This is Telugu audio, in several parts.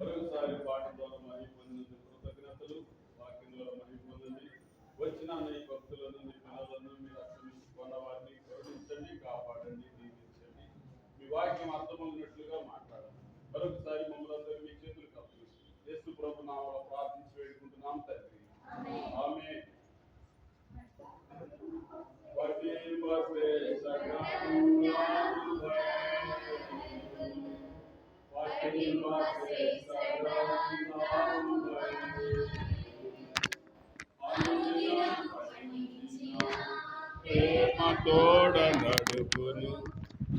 మరొకసారి పాటి ద్వారా మహిమ పొందినందుకు కృతజ్ఞతలు. వాక్యం ద్వారా మహిమ పొందండి. వచ్చిన నీ భక్తులను నీ పిల్లలను మీరు అక్షమించుకున్న వారిని కరుణించండి కాపాడండి దీవించండి. మీ వాక్యం అర్థమవునట్లుగా మాట్లాడండి. మరొకసారి మమ్మల్ని అందరూ మీ చేతులు కప్పు యేసు ప్రభు నామములో ప్రార్థించి వేడుకుంటున్నాం తండ్రి. ఆమె తోడ నడుపును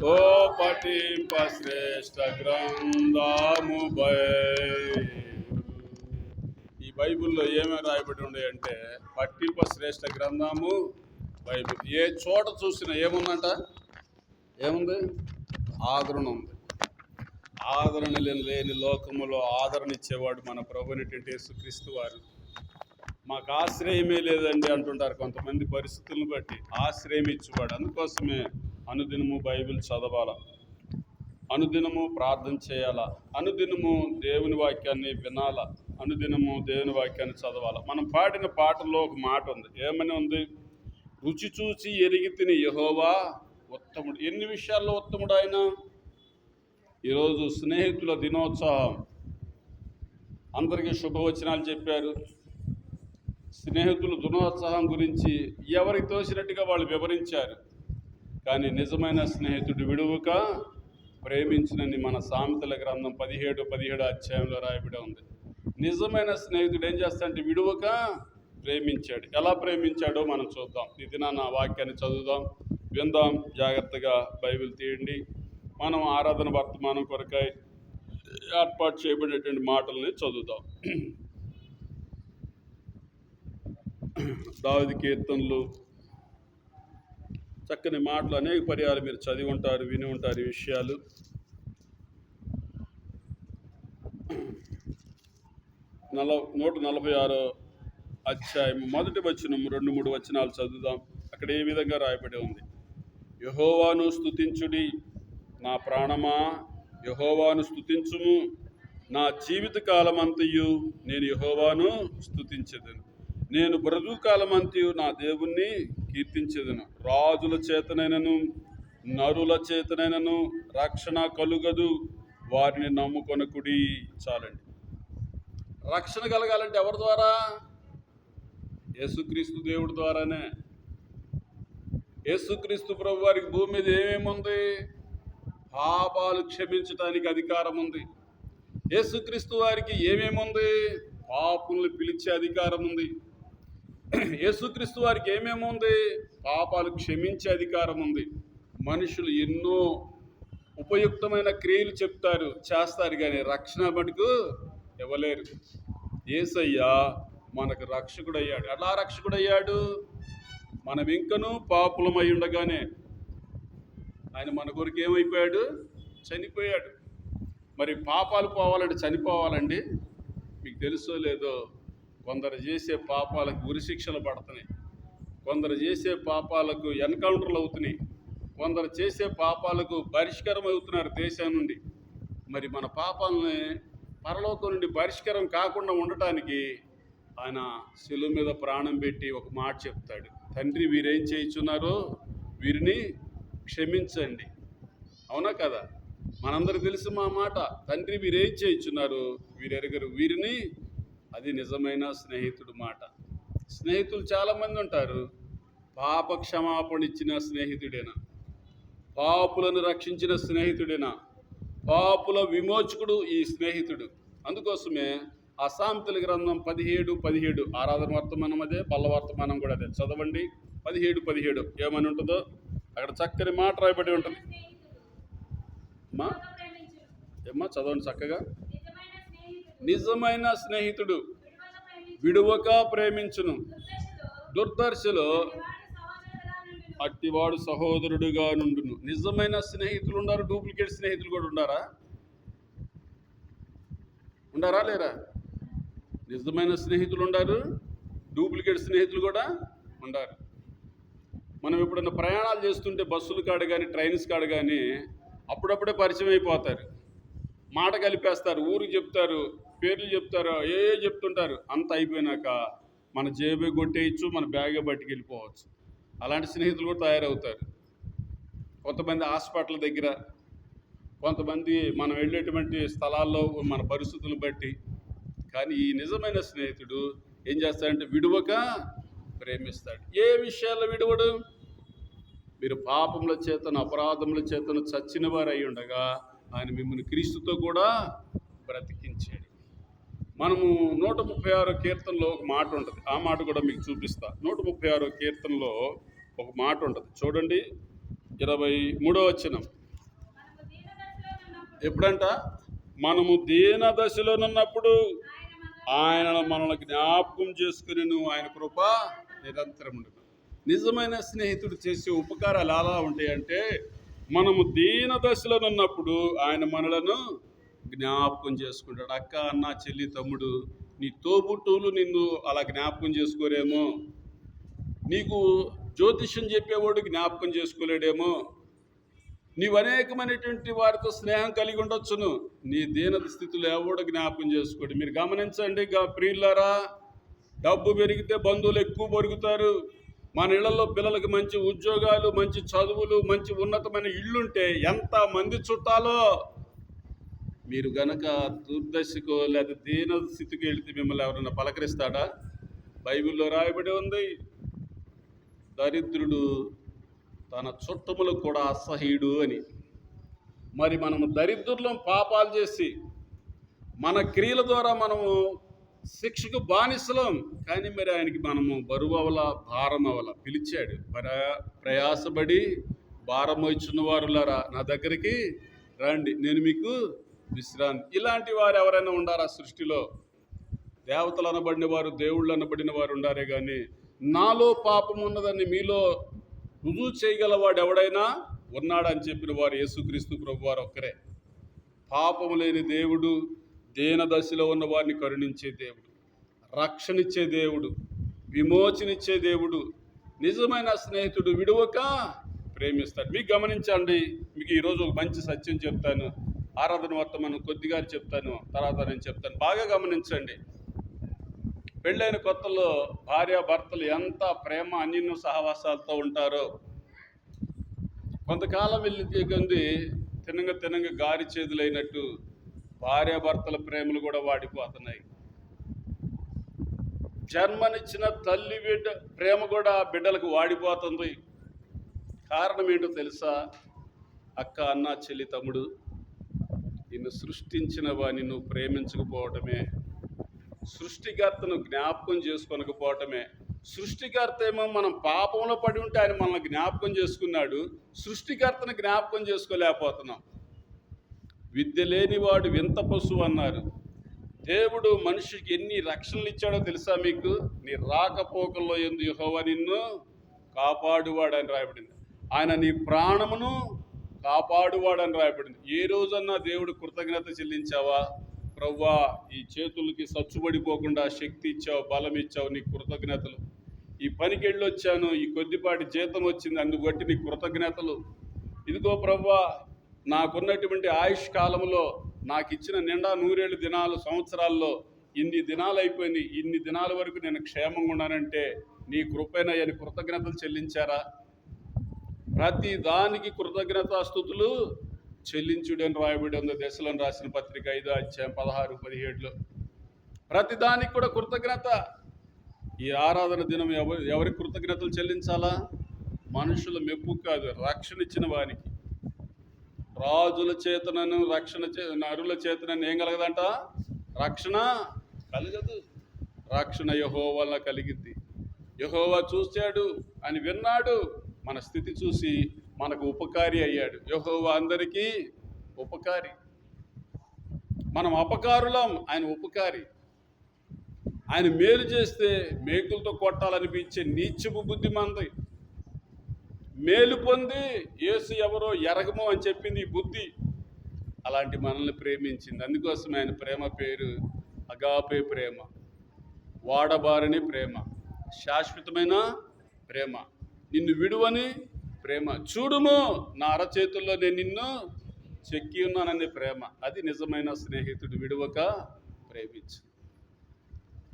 ఓ పఠింప శ్రేష్ట గ్రంథము ఈ బైబిల్లో ఏమేమి రాయబడి ఉన్నాయంటే పట్టింప శ్రేష్ట గ్రంథము బైబిల్. ఏ చోట చూసినా ఏముందంట? ఏముంది? ఆదరణ ఉంది. ఆదరణ లేని లేని లోకములో ఆదరణ ఇచ్చేవాడు మన ప్రభునిటువంటి యేసుక్రీస్తు వారు. మాకు ఆశ్రయమే లేదండి అంటుంటారు కొంతమంది పరిస్థితులను బట్టి. ఆశ్రయం ఇచ్చేవాడు. అందుకోసమే అనుదినము బైబిల్ చదవాలా? అనుదినము ప్రార్థన చేయాలా? అనుదినము దేవుని వాక్యాన్ని వినాలా? అనుదినము దేవుని వాక్యాన్ని చదవాలా? మనం పాడిన పాటల్లో ఒక మాట ఉంది. ఏమని ఉంది? రుచి చూసి ఎరిగి తిని యహోవా ఉత్తముడు. ఎన్ని విషయాల్లో ఉత్తముడు ఆయన? ఈరోజు స్నేహితుల దినోత్సవం. అందరికీ శుభవచనాలు చెప్పారు. స్నేహితుల దినోత్సవం గురించి ఎవరికి తోచినట్టుగా వాళ్ళు వివరించారు. కానీ నిజమైన స్నేహితుడు విడువక ప్రేమించినని మన సామెతల గ్రంథం పదిహేడు పదిహేడు అధ్యాయంలో రాయబడి ఉంది. నిజమైన స్నేహితుడు ఏం చేస్తాడంటే విడువక ప్రేమించాడు. ఎలా ప్రేమించాడో మనం చూద్దాం. ఇది నా వాక్యాన్ని చదువుదాం. విందాం. జాగ్రత్తగా బైబిల్ తీయండి. మనం ఆరాధన వర్తమానం కొరకై ఏర్పాటు చేయబడినటువంటి మాటల్ని చదువుతాం దావిది కీర్తనలు చక్కని మాటలు అనేక పర్యాలు మీరు చదివి ఉంటారు విని ఉంటారు ఈ విషయాలు. నల నూట నలభై ఆరో అధ్యాయం మొదటి వచనం రెండు మూడు వచనాలు చదువుదాం. అక్కడ ఏ విధంగా రాయబడి ఉంది? యహోవాను స్తుతించుడి నా ప్రాణమా? యహోవాను స్థుతించుము నా జీవిత కాలమంతయు నేను యహోవాను స్తుతించదను. నేను బ్రతుకు కాలమంతయు నా దేవుణ్ణి కీర్తించదను. రాజుల చేతనైనను నరుల చేతనైనను రక్షణ కలుగదు. వారిని నమ్ముకొనకుడి చాలండి. రక్షణ కలగాలంటే ఎవరి ద్వారా? యేసుక్రీస్తు దేవుడి ద్వారానే. యేసుక్రీస్తు ప్రభు వారికి భూమి మీద ఏమేమి ఉంది పాపాలు క్షమించటానికి అధికారం ఉంది. యేసుక్రీస్తు వారికి ఏమేమి ఉంది? పాపుల్ని పిలిచే అధికారం ఉంది. యేసుక్రీస్తు వారికి ఏమేమి ఉంది? పాపాలు క్షమించే అధికారం ఉంది. మనుషులు ఎన్నో ఉపయుక్తమైన క్రియలు చెప్తారు చేస్తారు కానీ రక్షణ మటుకు ఇవ్వలేరు ఏసయ్యా మనకు రక్షకుడయ్యాడు. ఎలా రక్షకుడయ్యాడు? మనం ఇంకనూ పాపులమై ఉండగానే ఆయన మన కొరకు ఏమైపోయాడు? చనిపోయాడు. మరి పాపాలు పోవాలంటే చనిపోవాలండి? మీకు తెలుసో లేదో కొందరు చేసే పాపాలకు ఉరిశిక్షలు పడుతున్నాయి. కొందరు చేసే పాపాలకు ఎన్కౌంటర్లు అవుతున్నాయి. కొందరు చేసే పాపాలకు పరిష్కారం అవుతున్నారు దేశం నుండి. మరి మన పాపాలని పరలోకం నుండి పరిష్కారం కాకుండా ఉండటానికి ఆయన శిలువ మీద ప్రాణం పెట్టి ఒక మాట చెప్తాడు. తండ్రి వీరేం చేయించున్నారో? వీరిని క్షమించండి. అవునా కదా? మనందరికి తెలుసు మా మాట. తండ్రి వీరేం చేయించున్నారు? వీరెరగరు వీరిని. అది నిజమైన స్నేహితుడు మాట. స్నేహితులు చాలామంది ఉంటారు. పాప క్షమాపణ ఇచ్చిన స్నేహితుడేనా? పాపులను రక్షించిన స్నేహితుడేనా? పాపుల విమోచకుడు ఈ స్నేహితుడు. అందుకోసమే అసాంతుల గ్రంథం పదిహేడు పదిహేడు. ఆరాధన వర్తమానం అదే పల్లవర్తమానం కూడా అదే. చదవండి. పదిహేడు పదిహేడు. ఏమని ఉంటుందో? అక్కడ చక్కని మాట రాయబడి ఉంటుంది. అమ్మా ఏమ్మా చదవండి చక్కగా. నిజమైన స్నేహితుడు విడువక ప్రేమించును. దుర్దర్శలో అట్టివాడు సహోదరుడుగా నుండును. నిజమైన స్నేహితులు ఉన్నారు డూప్లికేట్ స్నేహితులు కూడా ఉండారా? ఉండారా లేరా? నిజమైన స్నేహితులు ఉండారు డూప్లికేట్ స్నేహితులు కూడా ఉండారు. మనం ఎప్పుడన్నా ప్రయాణాలు చేస్తుంటే బస్సులు కాడ కానీ ట్రైన్స్ కాడ కానీ అప్పుడప్పుడే పరిచయం అయిపోతారు. మాట కలిపేస్తారు ఊరు చెప్తారు పేర్లు చెప్తారు ఏ చెప్తుంటారు. అంత అయిపోయినాక మన జేబే కొట్టేయచ్చు మన బ్యాగే పట్టుకెళ్ళిపోవచ్చు. అలాంటి స్నేహితులు కూడా తయారవుతారు. కొంతమంది హాస్పిటల్ దగ్గర కొంతమంది మనం వెళ్ళేటువంటి స్థలాల్లో మన పరిస్థితులను బట్టి. కానీ ఈ నిజమైన స్నేహితుడు ఏం చేస్తాడంటే విడువక ప్రేమిస్తాడు. ఏ విషయాల్లో విడువడు? మీరు పాపముల చేతను అపరాధముల చేతను చచ్చిన వారు అయి ఉండగా ఆయన మిమ్మల్ని క్రీస్తుతో కూడా బ్రతికించాడు. మనము నూట ముప్పై ఆరో కీర్తనలో ఒక మాట ఉంటుంది. ఆ మాట కూడా మీకు చూపిస్తా. నూట ముప్పై ఆరో కీర్తనలో ఒక మాట ఉంటుంది. చూడండి. ఇరవై మూడో వచనం. ఎప్పుడంట? మనము దీన దశలోనున్నప్పుడు. ఆయన మనల్ని జ్ఞాపకం చేసుకుని నువ్వు ఆయన కృప నిరంతరం ఉండదు నిజమైన స్నేహితుడు చేసే ఉపకారాలు అలా ఉంటాయంటే మనము దీన దశలో ఉన్నప్పుడు ఆయన మనలను జ్ఞాపకం చేసుకుంటాడు. అక్క అన్న చెల్లి తమ్ముడు నీ తోబుట్టువులు నిన్ను అలా జ్ఞాపకం చేసుకోరేమో? నీకు జ్యోతిష్యం చెప్పేవాడు జ్ఞాపకం చేసుకోలేడేమో? నీవు అనేకమైనటువంటి వారితో స్నేహం కలిగి ఉండొచ్చును. నీ దీన స్థితిలో ఎవడో జ్ఞాపకం చేసుకోండి? మీరు గమనించండి ప్రియులారా డబ్బు పెరిగితే బంధువులు ఎక్కువ పెరుగుతారు మన ఇళ్ళలో పిల్లలకి మంచి ఉద్యోగాలు మంచి చదువులు మంచి ఉన్నతమైన ఇళ్ళుంటే ఎంత మంది చుట్టాలో? మీరు గనక దుర్దశకో లేదా దీన స్థితికి వెళితే మిమ్మల్ని ఎవరైనా పలకరిస్తాడా? బైబిల్లో రాయబడి ఉంది దరిద్రుడు తన చుట్టములకు కూడా అసహ్యుడు అని. మరి మనము దరిద్రులం పాపాలు చేసి మన క్రియల ద్వారా మనము శిక్షకు బానిసలం. కానీ మరి ఆయనకి మనము బరువు అవల భారం అవల పిలిచాడు. ప్రయా ప్రయాసపడి భారం ఇచ్చిన వారులారా నా దగ్గరికి రండి. నేను మీకు విశ్రాంతి ఇలాంటి వారు ఎవరైనా ఉండారా సృష్టిలో? దేవతలు అనబడిన వారు దేవుళ్ళు అనబడిన వారు ఉండారే కానీ నాలో పాపం ఉన్నదని మీలో రుజువు చేయగలవాడు ఎవడైనా ఉన్నాడని చెప్పిన వారు యేసుక్రీస్తు ప్రభు వారు ఒక్కరే. పాపము లేని దేవుడు దేన దశలో ఉన్న వారిని కరుణించే దేవుడు రక్షణిచ్చే దేవుడు విమోచనిచ్చే దేవుడు నిజమైన స్నేహితుడు విడువక ప్రేమిస్తాడు. మీకు గమనించండి మీకు ఈరోజు ఒక మంచి సత్యం చెప్తాను ఆరాధన వర్తమానం కొద్దిగా చెప్తాను తర్వాత నేను చెప్తాను. బాగా గమనించండి. పెళ్ళైన కొత్తలో భార్య భర్తలు ఎంత ప్రేమ అన్యోన్య సహవాసాలతో ఉంటారో. కొంతకాలం వెళ్ళి తినంగా తినంగా గారి చేతులైనట్టు భార్యాభర్తల ప్రేమలు కూడా వాడిపోతున్నాయి. జన్మనిచ్చిన తల్లి బిడ్డ ప్రేమ కూడా బిడ్డలకు వాడిపోతుంది. కారణం ఏంటో తెలుసా? అక్క అన్న చెల్లి తమ్ముడు నిన్ను సృష్టించిన వాడిని నువ్వు ప్రేమించకపోవటమే. సృష్టికర్తను జ్ఞాపకం చేసుకోనకపోవటమే. సృష్టికర్త ఏమో మనం పాపంలో పడి ఉంటే ఆయన మనల్ని జ్ఞాపకం చేసుకున్నాడు. సృష్టికర్తను జ్ఞాపకం చేసుకోలేకపోతున్నాం. విద్య లేనివాడు వింత పశువు అన్నారు. దేవుడు మనిషికి ఎన్ని రక్షణలు ఇచ్చాడో తెలుసా మీకు? నీ రాకపోకల్లో ఎందు యెహోవా నిన్ను కాపాడువాడని రాయబడింది. ఆయన నీ ప్రాణమును కాపాడువాడని రాయబడింది. ఏ రోజన్నా దేవుడు కృతజ్ఞత చెల్లించావా? ప్రవ్వా ఈ చేతులకి సచ్చుబడిపోకుండా శక్తి ఇచ్చావు బలం ఇచ్చావు నీ కృతజ్ఞతలు. ఈ పనికి వెళ్ళొచ్చాను ఈ కొద్దిపాటి జీతం వచ్చింది అందుబట్టి నీ కృతజ్ఞతలు. ఇదిగో ప్రవ్వా నాకున్నటువంటి ఆయుష్ కాలంలో నాకు ఇచ్చిన నిండా నూరేళ్ళు దినాలు సంవత్సరాల్లో ఇన్ని దినాలు అయిపోయింది ఇన్ని దినాల వరకు నేను క్షేమంగా ఉన్నానంటే నీ కృపైనయని కృతజ్ఞతలు చెల్లించారా? ప్రతి దానికి కృతజ్ఞతాస్థుతులు చెల్లించుడని రాయబడి ఉంది. దశలను రాసిన పత్రిక ఐదు అధ్యాయం పదహారు పదిహేడులో. ప్రతి దానికి కూడా కృతజ్ఞత. ఈ ఆరాధన దినం ఎవరు ఎవరికి కృతజ్ఞతలు చెల్లించాలా? మనుషుల మెప్పు కాదు రక్షణ ఇచ్చిన వారికి రాజుల చేతనను రక్షణ చే నరుల చేతనను ఏం కలగదంట? రక్షణ కలగదు. రక్షణ యహో వల్ల కలిగింది యహోవా చూశాడు అని విన్నాడు. మన స్థితి చూసి మనకు ఉపకారి అయ్యాడు. యహోవా అందరికీ ఉపకారి. మనం అపకారులం ఆయన ఉపకారి. ఆయన మేలు చేస్తే మేకులతో కొట్టాలనిపించే నీచపు బుద్ధి మంది మేలు పొంది యేసు ఎవరో ఎరగము అని చెప్పింది బుద్ధి. అలాంటి మనల్ని ప్రేమించింది. అందుకోసం ఆయన ప్రేమ పేరు అగాపే ప్రేమ. వాడబారని ప్రేమ. శాశ్వతమైన ప్రేమ. నిన్ను విడువని ప్రేమ. చూడుము నా అరచేతుల్లో నేను నిన్ను చెక్కి ఉన్నానని ప్రేమ. అది నిజమైన స్నేహితుడు విడువక ప్రేమించు.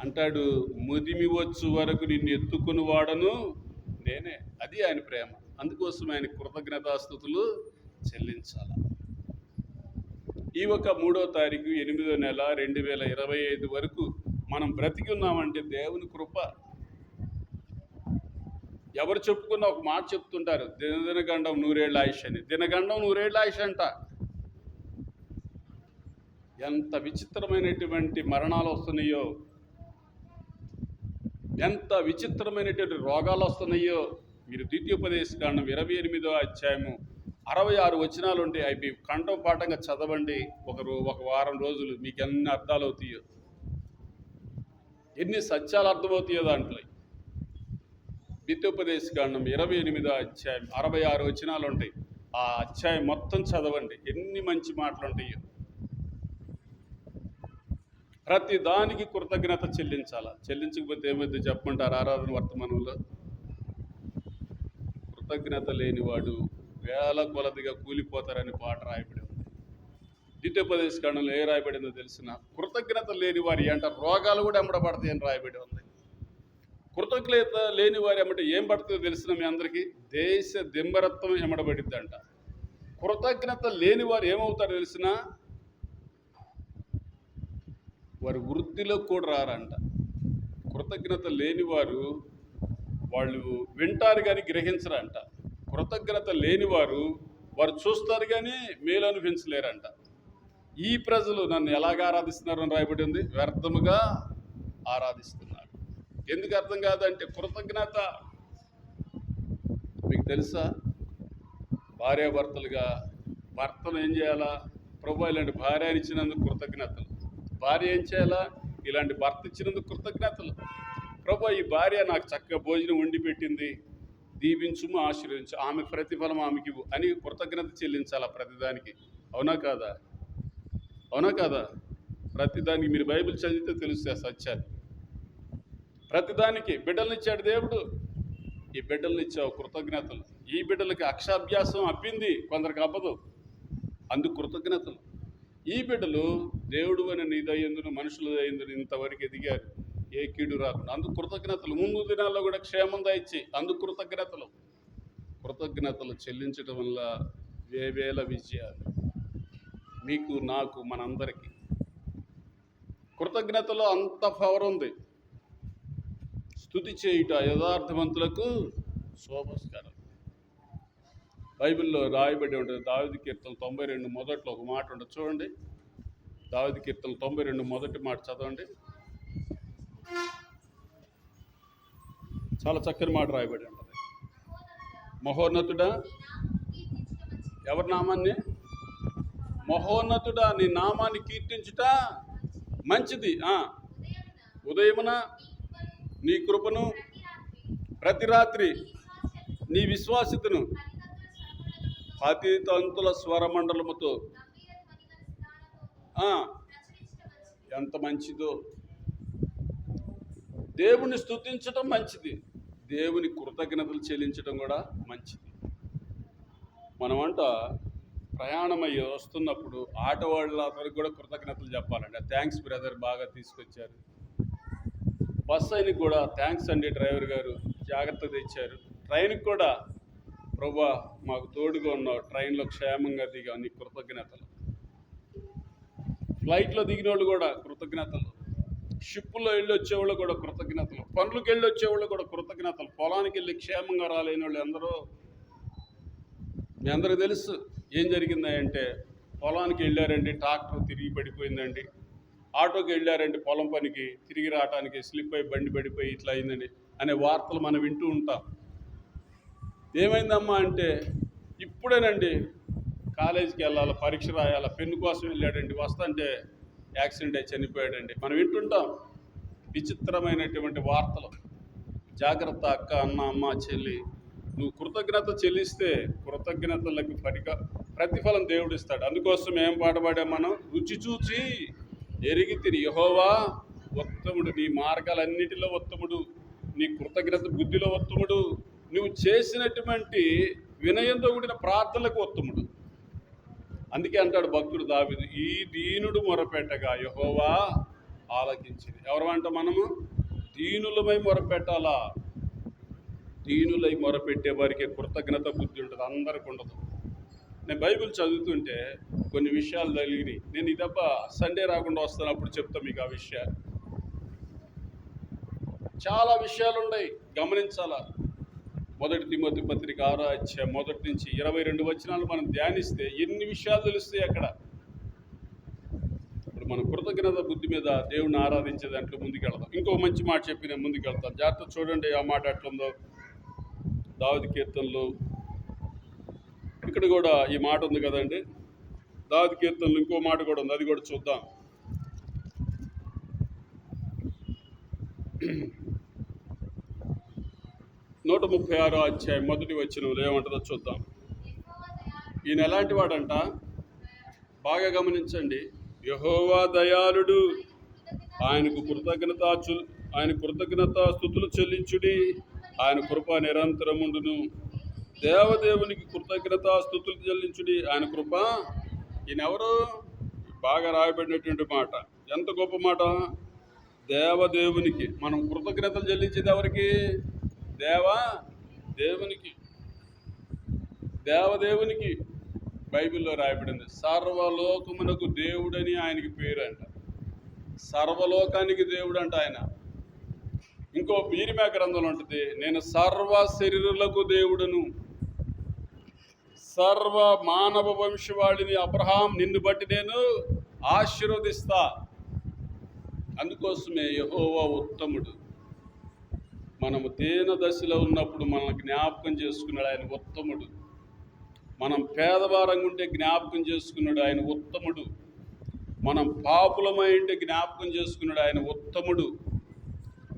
అంటాడు ముదిమి వచ్చు వరకు నిన్ను ఎత్తుకుని వాడను నేనే. అది ఆయన ప్రేమ. అందుకోసం ఆయన కృతజ్ఞతాస్థుతులు చెల్లించాలి. ఈ ఒక మూడో తారీఖు ఎనిమిదో నెల రెండు వేల ఇరవై ఐదు వరకు మనం బ్రతికి ఉన్నామంటే దేవుని కృప. ఎవరు చెప్పుకున్న ఒక మాట చెప్తుంటారు దినదినగండం నూరేళ్ళ ఆయుష్ అని. దినగండం నూరేళ్ళ ఆయుష్ అంట. ఎంత విచిత్రమైనటువంటి మరణాలు వస్తున్నాయో ఎంత విచిత్రమైనటువంటి రోగాలు వస్తున్నాయో మీరు ద్వితీయోపదేశ కాండం ఇరవై ఎనిమిదో అధ్యాయము అరవై ఆరు వచనాలు ఉంటే అవి కంఠపాఠంగా చదవండి. ఒక ఒక వారం రోజులు మీకు ఎన్ని అర్థాలు అవుతాయో. ఎన్ని సత్యాలు అర్థమవుతాయో దాంట్లో. ద్వితీయోపదేశ కాండం ఇరవై ఎనిమిదో అధ్యాయం అరవై ఆరు వచనాలు ఉంటాయి. ఆ అధ్యాయం మొత్తం చదవండి. ఎన్ని మంచి మాటలు ఉంటాయో. ప్రతి దానికి కృతజ్ఞత చెల్లించాలా. చెల్లించకపోతే ఏమైతే చెప్పమంటారు ఆరాధన వర్తమానంలో. కృతజ్ఞత లేనివాడు వేల కొలదిగా కూలిపోతారని పాట రాయబడి ఉంది. ద్వితీయోపదేశ కాండంలో ఏ రాయబడిందో తెలిసిన కృతజ్ఞత లేని వారి అంట రోగాలు కూడా ఎంబడబడతాయి అని రాయబడి ఉంది. కృతజ్ఞత లేని వారి ఏమంటే ఏం పడుతుందో తెలిసిన మీ అందరికీ దేశ దింబరత్వం ఎమ్మడబడిద్దంట. కృతజ్ఞత లేని వారు ఏమవుతారో తెలిసినా వారి వృత్తిలో కూడా రారంట. కృతజ్ఞత లేని వారు వాళ్ళు వింటారు కానీ గ్రహించరంట. కృతజ్ఞత లేని వారు వారు చూస్తారు కానీ మేలు అనిపించలేరంట ఈ ప్రజలు నన్ను ఎలాగ ఆరాధిస్తున్నారు అని రాయబడి ఉంది. వ్యర్థముగా ఆరాధిస్తున్నారు. ఎందుకు అర్థం కాదంటే కృతజ్ఞత మీకు తెలుసా? భార్యాభర్తలుగా భర్తను ఏం చేయాలా? ప్రభు ఇలాంటి భార్య ఇచ్చినందుకు కృతజ్ఞతలు. భార్య ఏం చేయాలా? ఇలాంటి భర్త ఇచ్చినందుకు కృతజ్ఞతలు. ప్రభా ఈ భార్య నాకు చక్కగా భోజనం వండి పెట్టింది. దీవించుము ఆశీర్వదించు. ఆమె ప్రతిఫలం ఆమెకి అని కృతజ్ఞత చెల్లించాలా ప్రతిదానికి. అవునా కాదా? అవునా కాదా? ప్రతిదానికి మీరు బైబిల్ చదివితే తెలుస్తే ఆ సత్యాలు ప్రతిదానికి బిడ్డలనిచ్చాడు దేవుడు. ఈ బిడ్డలనిచ్చావు కృతజ్ఞతలు. ఈ బిడ్డలకి అక్షాభ్యాసం అబ్బింది కొందరికి అబ్బదు అందుకు కృతజ్ఞతలు. ఈ బిడ్డలు దేవుడు అని నీ దయ్యందును మనుషుల దయ్యందును ఇంతవరకు ఎదిగారు. ఏ కీడు రాకుండా అందుకు కృతజ్ఞతలు. ముందు దినాల్లో కూడా క్షేమం దాయిచ్చి అందుకు కృతజ్ఞతలు. కృతజ్ఞతలు చెల్లించడం వల్ల వేవేల విజయాలు. మీకు నాకు మనందరికీ. కృతజ్ఞతలో అంత పవర్ ఉంది. స్థుతి చేయుట యథార్థవంతులకు శోభస్కరం. బైబిల్లో రాయబడి ఉంటుంది దావిది కీర్తన తొంభై రెండు మొదట్లో ఒక మాట ఉంటుంది. చూడండి. దావిది కీర్తన తొంభై రెండు మొదటి మాట చదవండి. చాలా చక్కని మాట రాయబడి ఉంటుంది. మహోన్నతుడా? ఎవరి నామాన్ని? మహోన్నతుడా నీ నామాన్ని కీర్తించుట మంచిది. ఉదయమున నీ కృపను ప్రతి రాత్రి నీ విశ్వాసితను అతితంతుల స్వరమండలముతో. ఎంత మంచిదో. దేవుని స్థుతించటం మంచిది. దేవుని కృతజ్ఞతలు చెల్లించడం కూడా మంచిది. మనమంట ప్రయాణమై వస్తున్నప్పుడు ఆటో వాళ్ళందరికీ కూడా కృతజ్ఞతలు చెప్పాలండి. థ్యాంక్స్ బ్రదర్ బాగా తీసుకొచ్చారు. బస్ అయినకి కూడా థ్యాంక్స్ అండి డ్రైవర్ గారు. జాగ్రత్త తెచ్చారు. ట్రైన్కి కూడా ప్రభా మాకు తోడుగా ఉన్నావు ట్రైన్లో క్షేమంగా దిగా. నీ కృతజ్ఞతలు. ఫ్లైట్లో దిగిన వాళ్ళు కూడా కృతజ్ఞతలు. షిప్పులో వెళ్ళి వచ్చేవాళ్ళు కూడా కృతజ్ఞతలు. పనులకు వెళ్ళి వచ్చేవాళ్ళు కూడా కృతజ్ఞతలు. పొలానికి వెళ్ళి క్షేమంగా రాలేని వాళ్ళు అందరూ మీ అందరికి తెలుసు ఏం జరిగిందంటే పొలానికి వెళ్ళారండి ట్రాక్టర్ తిరిగి పడిపోయిందండి. ఆటోకి వెళ్ళారండి పొలం పనికి తిరిగి రావటానికి స్లిప్ అయి బండి పడిపోయి ఇట్లా అయిందండి అనే వార్తలు మనం వింటూ ఉంటాం. ఏమైందమ్మా అంటే ఇప్పుడేనండి కాలేజీకి వెళ్ళాలి పరీక్ష రాయాలి పెన్ను కోసం వెళ్ళాడండి. వస్తుంటే యాక్సిడెంట్ అయి చనిపోయాడండి. మనం వింటుంటాం విచిత్రమైనటువంటి వార్తలు. జాగ్రత్త అక్క అన్న అమ్మ చెల్లి. నువ్వు కృతజ్ఞత చెల్లిస్తే కృతజ్ఞతలకు పరిక ప్రతిఫలం దేవుడు ఇస్తాడు. అందుకోసం ఏం పాట పాడాం మనం? రుచి చూచి ఎరిగి తిని. యహోవా ఉత్తముడు. నీ మార్గాలన్నిటిలో ఉత్తముడు. నీ కృతజ్ఞత బుద్ధిలో ఉత్తముడు. నువ్వు చేసినటువంటి వినయంతో కూడిన ప్రార్థనలకు ఉత్తముడు. అందుకే అంటాడు భక్తుడు దావిదు ఈ దీనుడు మొరపెట్టగా యహోవా ఆలకించింది. ఎవరమంట మనము? దీనులమై మొరపెట్టాలా? దీనులై మొరపెట్టే వారికి కృతజ్ఞత బుద్ధి ఉంటుంది అందరికి ఉండదు. నేను బైబిల్ చదువుతుంటే కొన్ని విషయాలు తగిలినాయి. నేను ఇదప్ప సండే రాకుండా వస్తాను అప్పుడు చెప్తా మీకు ఆ విషయాలు. చాలా విషయాలు ఉన్నాయి గమనించాలా? మొదటి తిమ్మతి పత్రిక ఆరో అధ్యాయం మొదటి నుంచి ఇరవై రెండు వచనాలు మనం ధ్యానిస్తే ఎన్ని విషయాలు తెలుస్తాయి అక్కడ? ఇప్పుడు మన కృతజ్ఞత బుద్ధి మీద దేవుణ్ణి ఆరాధించే దాంట్లో ముందుకెళ్దాం. ఇంకో మంచి మాట చెప్పి నేను ముందుకెళ్తాను. జాగ్రత్త చూడండి ఆ మాట అట్లుందో దావతి కీర్తనలు ఇక్కడ కూడా ఈ మాట ఉంది కదండి. దావది కీర్తనలు ఇంకో మాట కూడా ఉంది. అది కూడా చూద్దాం. నూట ముప్పై ఆరో అధ్యాయం మొదటి వచ్చిన ఏమంటుందో చూద్దాం. ఈయన ఎలాంటి వాడంట? బాగా గమనించండి. యహోవా దయాళుడు. ఆయనకు కృతజ్ఞత ఆయన కృతజ్ఞత స్థుతులు చెల్లించుడి. ఆయన కృప నిరంతరముండును దేవదేవునికి కృతజ్ఞత స్థుతులు చెల్లించుడి. ఆయన కృప ఈయనెవరు? బాగా రాయబడినటువంటి మాట. ఎంత గొప్ప మాట? దేవదేవునికి. మనం కృతజ్ఞతలు చెల్లించేది ఎవరికి? దేవా దేవునికి దేవదేవునికి బైబిల్లో రాయబడింది. సర్వలోకమునకు దేవుడని ఆయనకి పేరు అంట సర్వలోకానికి దేవుడు అంట ఆయన. ఇంకో పీరిమే గ్రంథంలో ఉంటుంది నేను సర్వ శరీరులకు దేవుడను. సర్వ మానవ వంశవాళిని అబ్రహాం నిన్ను బట్టి నేను ఆశీర్వదిస్తా. అందుకోసమే యహోవా ఉత్తముడు. మనము దేన దశలో ఉన్నప్పుడు మనల్ని జ్ఞాపకం చేసుకున్నాడు ఆయన ఉత్తముడు. మనం పేదవారంగా ఉంటే జ్ఞాపకం చేసుకున్నాడు ఆయన ఉత్తముడు. మనం పాపులమై ఉంటే జ్ఞాపకం చేసుకున్నాడు ఆయన ఉత్తముడు.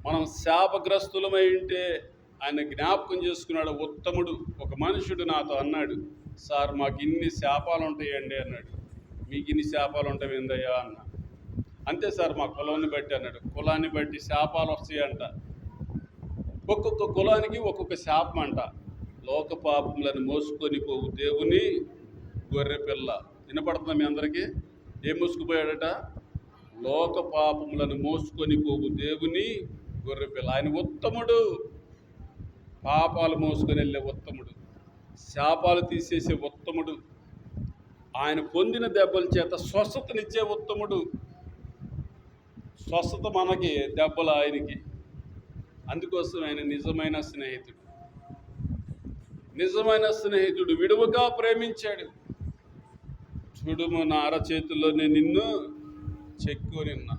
మనం శాపగ్రస్తులమై ఉంటే ఆయన జ్ఞాపకం చేసుకున్నాడు ఉత్తముడు. ఒక మనుషుడు నాతో అన్నాడు సార్ మాకు ఇన్ని శాపాలు ఉంటాయండి అన్నాడు. మీకు ఇన్ని శాపాలు ఉంటాయి ఏందయ్యా అన్న. అంతే సార్ మా కులాన్ని బట్టి అన్నాడు. కులాన్ని బట్టి శాపాలు వస్తాయంట. ఒక్కొక్క కులానికి ఒక్కొక్క శాపం అంట లోక పాపములను మోసుకొని పోవు దేవుని గొర్రెపిల్ల వినపడుతుందా మీ అందరికీ? ఏం మోసుకుపోయాడట? లోక పాపములను మోసుకొని పోవు దేవుని గొర్రె పిల్ల. ఆయన ఉత్తముడు. పాపాలు మోసుకొని వెళ్ళే ఉత్తముడు. శాపాలు తీసేసే ఉత్తముడు. ఆయన పొందిన దెబ్బల చేత స్వస్థతనిచ్చే ఉత్తముడు. స్వస్థత మనకి దెబ్బలు ఆయనకి. అందుకోసం ఆయన నిజమైన స్నేహితుడు. నిజమైన స్నేహితుడు. విడువగా ప్రేమించాడు. చూడుము నా అరచేతుల్లోనే నిన్ను చెక్కు నిన్న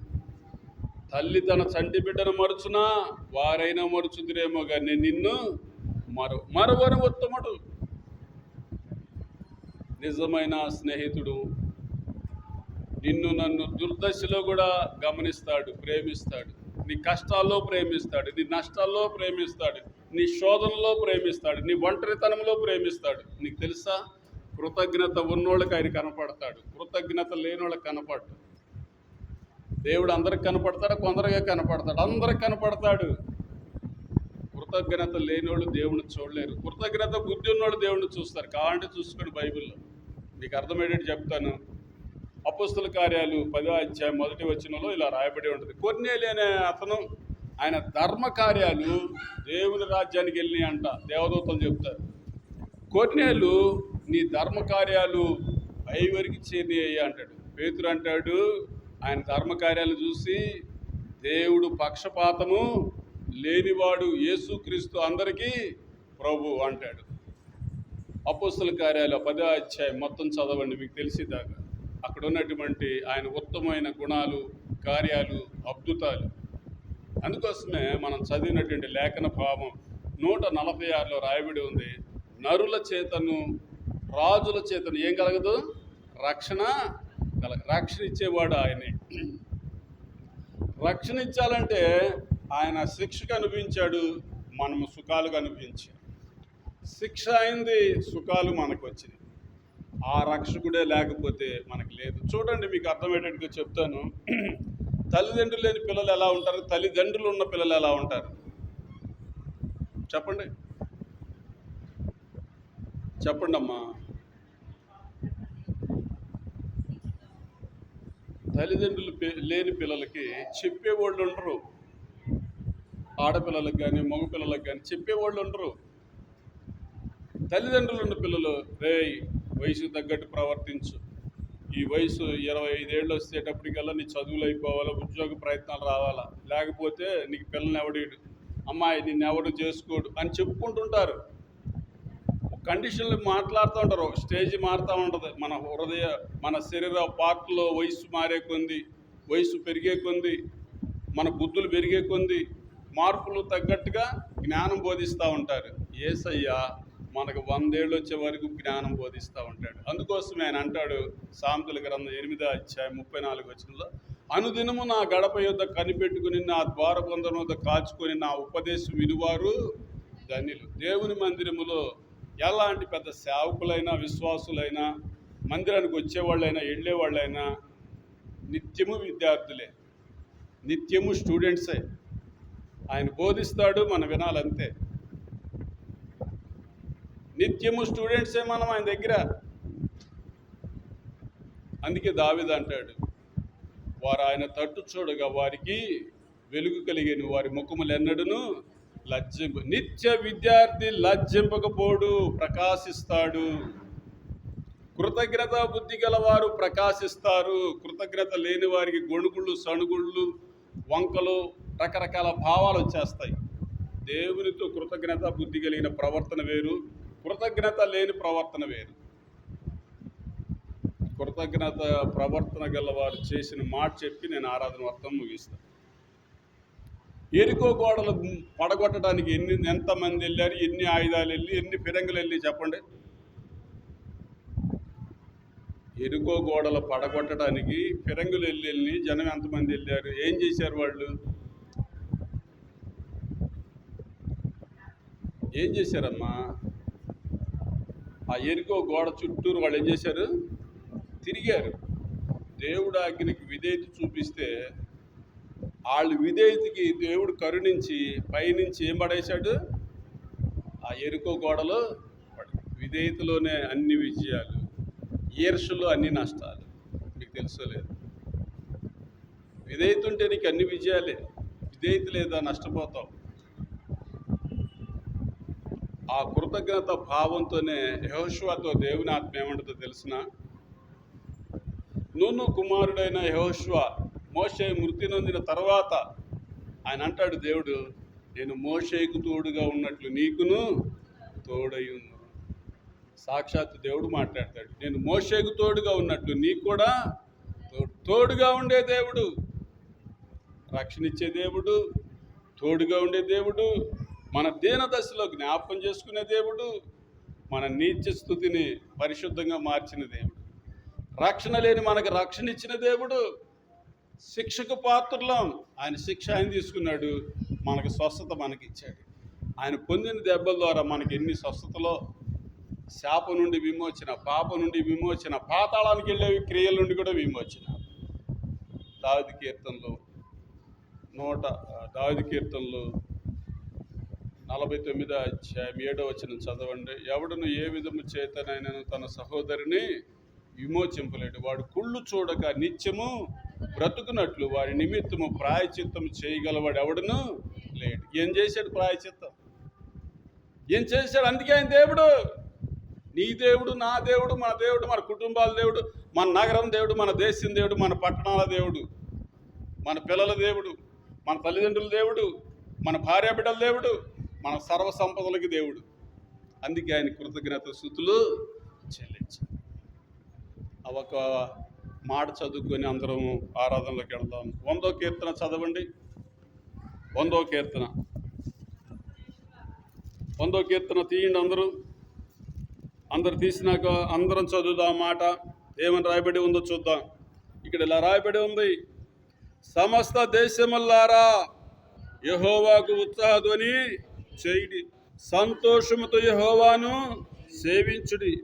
తల్లి తన చంటి బిడ్డను మరుచునా? వారైనా మరుచుదిరేమో కానీ నిన్ను మరో మరువని ఉత్తముడు. నిజమైన స్నేహితుడు నిన్ను నన్ను దుర్దశలో కూడా గమనిస్తాడు ప్రేమిస్తాడు. నీ కష్టాల్లో ప్రేమిస్తాడు నీ నష్టాల్లో ప్రేమిస్తాడు నీ శోధనలో ప్రేమిస్తాడు నీ ఒంటరితనంలో ప్రేమిస్తాడు. నీకు తెలుసా? కృతజ్ఞత ఉన్నోళ్ళకి ఆయన కనపడతాడు. కృతజ్ఞత లేనోళ్ళకి కనపడ్డు. దేవుడు అందరికి కనపడతాడు? కొందరిగా కనపడతాడు. అందరికి కనపడతాడు. కృతజ్ఞత లేనివాళ్ళు దేవుని చూడలేరు. కృతజ్ఞత బుద్ధి ఉన్నవాడు దేవుడిని చూస్తారు. కావాలంటే చూసుకోండి బైబిల్లో. మీకు అర్థమయ్యేటట్టు చెప్తాను. అపస్తుల కార్యాలు పదో అధ్యాయం మొదటి వచనంలో ఇలా రాయబడి ఉంటుంది. కొన్నేలి అనే అతను ఆయన ధర్మ కార్యాలు దేవుని రాజ్యానికి వెళ్ళినాయి అంట. దేవదూతలు చెప్తారు. కొన్నేళ్ళు నీ ధర్మ కార్యాలు ఐవరికి చేరినాయి అంటాడు. పేతురు అంటాడు ఆయన ధర్మ కార్యాలు చూసి దేవుడు పక్షపాతము లేనివాడు యేసుక్రీస్తు అందరికీ ప్రభు అంటాడు. అపోస్తుల కార్యాలు పదో అధ్యాయం మొత్తం చదవండి మీకు తెలిసేదాకా. అక్కడ ఉన్నటువంటి ఆయన ఉత్తమమైన గుణాలు కార్యాలు అద్భుతాలు. అందుకోసమే మనం చదివినటువంటి లేఖన భావం నూట నలభై ఆరులో రాయబడి ఉంది. నరుల చేతను రాజుల చేతను ఏం కలగదు? రక్షణ కల రక్షణ ఇచ్చేవాడు ఆయనే. రక్షణ ఇచ్చాలంటే ఆయన శిక్షకు అనిపించాడు మనము సుఖాలుగా అనిపించాం శిక్ష అయింది సుఖాలు మనకు వచ్చినాయి ఆ రక్షకుడే లేకపోతే మనకు లేదు. చూడండి మీకు అర్థమయ్యేటట్టుగా చెప్తాను. తల్లిదండ్రులు లేని పిల్లలు ఎలా ఉంటారు? తల్లిదండ్రులు ఉన్న పిల్లలు ఎలా ఉంటారు? చెప్పండి. చెప్పండి అమ్మా. తల్లిదండ్రులు లేని పిల్లలకి చెప్పేవాళ్ళు ఉండరు. ఆడపిల్లలకు కానీ మగపిల్లలకు కానీ చెప్పేవాళ్ళు ఉండరు. తల్లిదండ్రులు ఉన్న పిల్లలు రే వయసుకు తగ్గట్టు ప్రవర్తించు. ఈ వయసు ఇరవై ఐదేళ్ళు వచ్చేటప్పటికల్లా నీ చదువులు అయిపోవాలా ఉద్యోగ ప్రయత్నాలు రావాలా? లేకపోతే నీకు పిల్లని ఎవడేడు? అమ్మాయి నిన్ను ఎవడు చేసుకోడు? అని చెప్పుకుంటుంటారు. కండిషన్లు మాట్లాడుతూ ఉంటారు. స్టేజ్ మారుతూ ఉంటుంది. మన హృదయ మన శరీర పార్ట్లో వయసు మారే కొంది వయసు పెరిగే కొంది మన బుద్ధులు పెరిగే కొంది మార్పులు తగ్గట్టుగా జ్ఞానం బోధిస్తూ ఉంటారు. ఏసయ్యా మనకు వందేళ్ళు వచ్చే వరకు జ్ఞానం బోధిస్తూ ఉంటాడు. అందుకోసమే ఆయన అంటాడు సాంతుల గ్రంథం ఎనిమిదో అధ్యాయం ముప్పై నాలుగు వచ్చినలో అనుదినము నా గడప యొద్ద కనిపెట్టుకుని నా ద్వారబంధం వద్ద కాచుకొని నా ఉపదేశం వినువారు ధన్యులు. దేవుని మందిరములో ఎలాంటి పెద్ద సేవకులైనా విశ్వాసులైనా మందిరానికి వచ్చేవాళ్ళైనా వెళ్ళేవాళ్ళైనా నిత్యము విద్యార్థులే. నిత్యము స్టూడెంట్సే. ఆయన బోధిస్తాడు మనం వినాలంతే. నిత్యము స్టూడెంట్సే మనం ఆయన దగ్గర. అందుకే దావిద అంటాడు వారు ఆయన తట్టు చూడగా వారికి వెలుగు కలిగిన వారి ముఖములు ఎన్నడును లజ్జింపు నిత్య విద్యార్థి లజ్జింపకపోడు ప్రకాశిస్తాడు. కృతజ్ఞత బుద్ధి గలవారు ప్రకాశిస్తారు. కృతజ్ఞత లేని వారికి గొణుగుళ్ళు సణుగుళ్ళు వంకలు రకరకాల భావాలు వచ్చేస్తాయి. దేవునితో కృతజ్ఞత బుద్ధి కలిగిన ప్రవర్తన వేరు. కృతజ్ఞత లేని ప్రవర్తన వేరు. కృతజ్ఞత ప్రవర్తన గల వారు చేసిన మాట చెప్పి నేను ఆరాధన వర్తం ముగిస్తాను ఎరుకో గోడలు పడగొట్టడానికి ఎన్ని ఎంతమంది వెళ్ళారు ఎన్ని ఆయుధాలు వెళ్ళి ఎన్ని ఫిరంగులు వెళ్ళి చెప్పండి. ఎరుకో గోడలు పడగొట్టడానికి ఫిరంగులు వెళ్ళి వెళ్ళి జనం ఎంతమంది వెళ్ళారు ఏం చేశారు వాళ్ళు? ఏం చేశారమ్మా? ఆ ఎరుకో గోడ చుట్టూరు వాళ్ళు ఏం చేశారు? తిరిగారు. దేవుడు ఆజ్ఞకి విధేయత చూపిస్తే వాళ్ళు విధేయతకి దేవుడు కరుణించి పైనుంచి ఏం పడేశాడు? ఆ ఎరుకో గోడలో విధేయతలోనే అన్ని విజయాలు ఈర్షలో అన్ని నష్టాలు. మీకు తెలుసోలేదు విధేయత ఉంటే నీకు అన్ని విజయాలే. విధేయత లేదా నష్టపోతావు. ఆ కృతజ్ఞత భావంతోనే యహోష్వాతో దేవుని ఆత్మ ఏమంటుందో తెలిసిన? నూను కుమారుడైన యహోష్వ మోషే మృతి నొందిన తర్వాత ఆయన అంటాడు దేవుడు నేను మోషేకు తోడుగా ఉన్నట్లు నీకును తోడయ్యును సాక్షాత్ దేవుడు మాట్లాడతాడు నేను మోషేకు తోడుగా ఉన్నట్లు నీకు కూడా తోడు తోడుగా ఉండే దేవుడు రక్షణ ఇచ్చే దేవుడు తోడుగా ఉండే దేవుడు మన దీన దశలో జ్ఞాపకం చేసుకునే దేవుడు మన నీచ స్థుతిని పరిశుద్ధంగా మార్చిన దేవుడు. రక్షణ లేని మనకు రక్షణ ఇచ్చిన దేవుడు శిక్షకు పాత్రలం. ఆయన శిక్ష ఆయన తీసుకున్నాడు మనకు స్వస్థత మనకి ఇచ్చాడు ఆయన పొందిన దెబ్బల ద్వారా మనకి ఎన్ని స్వస్థతలో? శాప నుండి విమోచన పాప నుండి విమోచన పాతాళానికి వెళ్ళే క్రియల నుండి కూడా విమోచన. దావిది కీర్తనలో నూట దావిది కీర్తనలో నలభై తొమ్మిది అధ్యాయం ఏడో వచ్చిన చదవండి. ఎవడును ఏ విధము చేతనైనను తన సహోదరిని విమోచింపలేడు. వాడు కుళ్ళు చూడక నిత్యము బ్రతుకున్నట్లు వారి నిమిత్తము ప్రాయచిత్తం చేయగలవాడు ఎవడును లేడు. ఏం చేశాడు ప్రాయచిత్తం ఏం చేశాడు? అందుకే ఆయన దేవుడు నీ దేవుడు నా దేవుడు మన దేవుడు మన కుటుంబాల దేవుడు మన నగరం దేవుడు మన దేశం దేవుడు మన పట్టణాల దేవుడు మన పిల్లల దేవుడు మన తల్లిదండ్రుల దేవుడు మన భార్య బిడ్డల దేవుడు మన సర్వ సంపదలకి దేవుడు. అందుకే ఆయన కృతజ్ఞత స్థుతులు చెల్లించాలి. ఒక మాట చదువుకొని అందరం ఆరాధనలోకి వెళ్దాం. వందో కీర్తన చదవండి. వందో కీర్తన. వందో కీర్తన తీయండి అందరూ. అందరు తీసినాక అందరం చదువుదాం మాట. ఏమని రాయబడి ఉందో చూద్దాం. ఇక్కడ ఇలా రాయబడి ఉంది. సమస్త దేశముల్లారా యహోవాకు ఉత్సాహధ్వని. చేయుడి. సంతోషముతో యహోవాను సేవించుడి.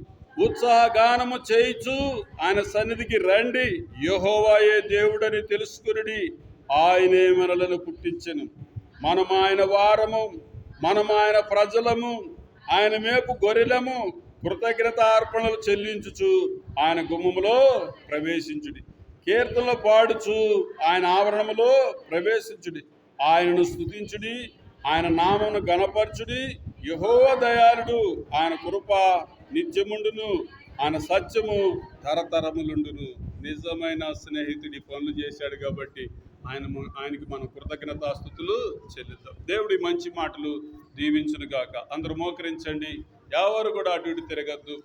ఉత్సాహగానము చేయిచు ఆయన సన్నిధికి రండి. యహోవాయే దేవుడని తెలుసుకుని ఆయనే మనలను పుట్టించను. మనం ఆయన వారము మనం ఆయన ప్రజలము ఆయన మేపు గొర్రెలము కృతజ్ఞత అర్పణలు చెల్లించుచు ఆయన గుమ్మములో ప్రవేశించుడి. కీర్తనలు పాడుచు ఆయన ఆవరణములో ప్రవేశించుడి. ఆయనను స్థుతించుడి ఆయన నామమును గణపరచుడి యహోవ దయాళుడు ఆయన కృప నిత్యముండును ఆయన సత్యము తరతరములుండును. నిజమైన స్నేహితుడి పనులు చేశాడు కాబట్టి ఆయన ఆయనకి మనం కృతజ్ఞతాస్థుతులు చెల్లిద్దాం. దేవుడి మంచి మాటలు దీవించును గాక అందరూ మోకరించండి. ఎవరు కూడా అటు ఇటు తిరగద్దు.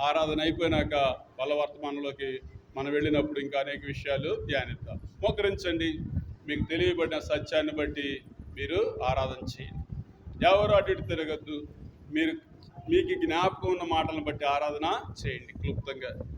ఆరాధన అయిపోయినాక బలవర్తమానంలోకి మనం వెళ్ళినప్పుడు ఇంకా అనేక విషయాలు ధ్యానిద్దాం. మోకరించండి. మీకు తెలియబడిన సత్యాన్ని బట్టి మీరు ఆరాధన చేయండి. ఎవరు అటు ఇటు తిరగద్దు. మీరు మీకు జ్ఞాపకం ఉన్న మాటలను బట్టి ఆరాధన చేయండి. క్లుప్తంగా.